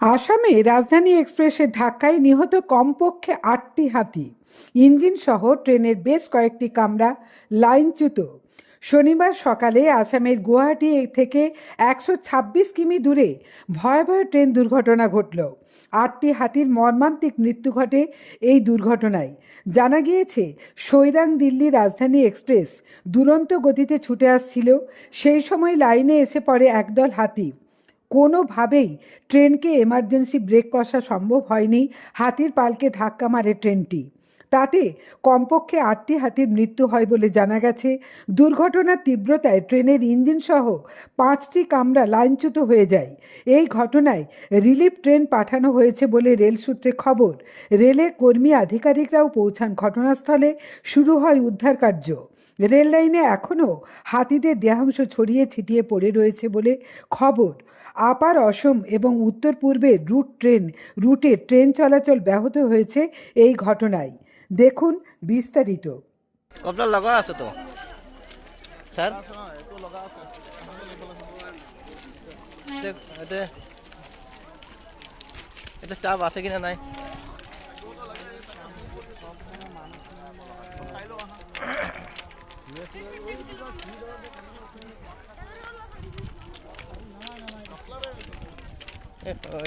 আসামে রাজধানী এক্সপ্রেসের ধাক্কায় নিহত কমপক্ষে আটটি হাতি। ইঞ্জিন সহ ট্রেনের বেশ কয়েকটি কামরা লাইনচ্যুত। শনিবার সকালে আসামের গুয়াহাটি থেকে একশো ছাব্বিশ কিমি দূরে ভয়াবহ ট্রেন দুর্ঘটনা ঘটল। আটটি হাতির মর্মান্তিক মৃত্যু ঘটে এই দুর্ঘটনায়। জানা গিয়েছে, সৈরাং দিল্লি রাজধানী এক্সপ্রেস দুরন্ত গতিতে ছুটে আসছিল। সেই সময় লাইনে এসে পড়ে একদল হাতি। কোনোভাবেই ট্রেনকে এমার্জেন্সি ব্রেক কষা সম্ভব হয়নি, হাতির পালকে ধাক্কা মারে ট্রেনটি। তাতে কমপক্ষে আটটি হাতির মৃত্যু হয় বলে জানা গেছে। দুর্ঘটনার তীব্রতায় ট্রেনের ইঞ্জিন সহ পাঁচটি কামরা লাইনচ্যুত হয়ে যায়। এই ঘটনায় রিলিফ ট্রেন পাঠানো হয়েছে বলে রেল সূত্রে খবর। রেলের কর্মী আধিকারিকরাও পৌঁছান ঘটনাস্থলে। শুরু হয় উদ্ধার কার্য রেল লাইনে এখনও হাতিদের দেহাংশ ছড়িয়ে ছিটিয়ে পড়ে রয়েছে বলে খবর। আপার অসম এবং উত্তর পূর্বের রুট ট্রেন, রুটে ট্রেন চলাচল ব্যাহত হয়েছে এই ঘটনায়। দেখুন বিস্তারিত। আছে তো? স্যার? এতে স্টাফ আছে কিনা নাই?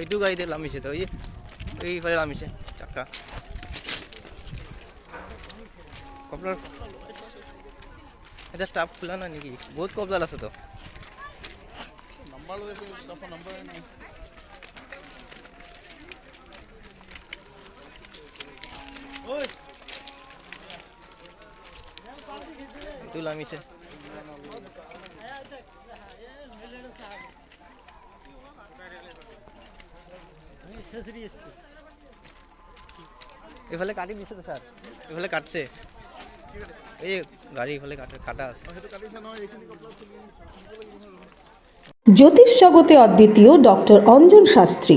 এইটো গাড়ীতে নামিছে তো, এই এইফালে নামিছে চাক্কা কপলার এটা স্টাফ খোলা নাই নেকি? বহুত কপলার আছে তো। এইটো নামিছে এইফালে কাটি দিছে তো স্যার। এইফালে কাটছে। এই গাড়ি এইফালে কাটা কাটা আছে। জ্যোতিষ জগতে অদ্বিতীয় ডক্টর অঞ্জন শাস্ত্রী।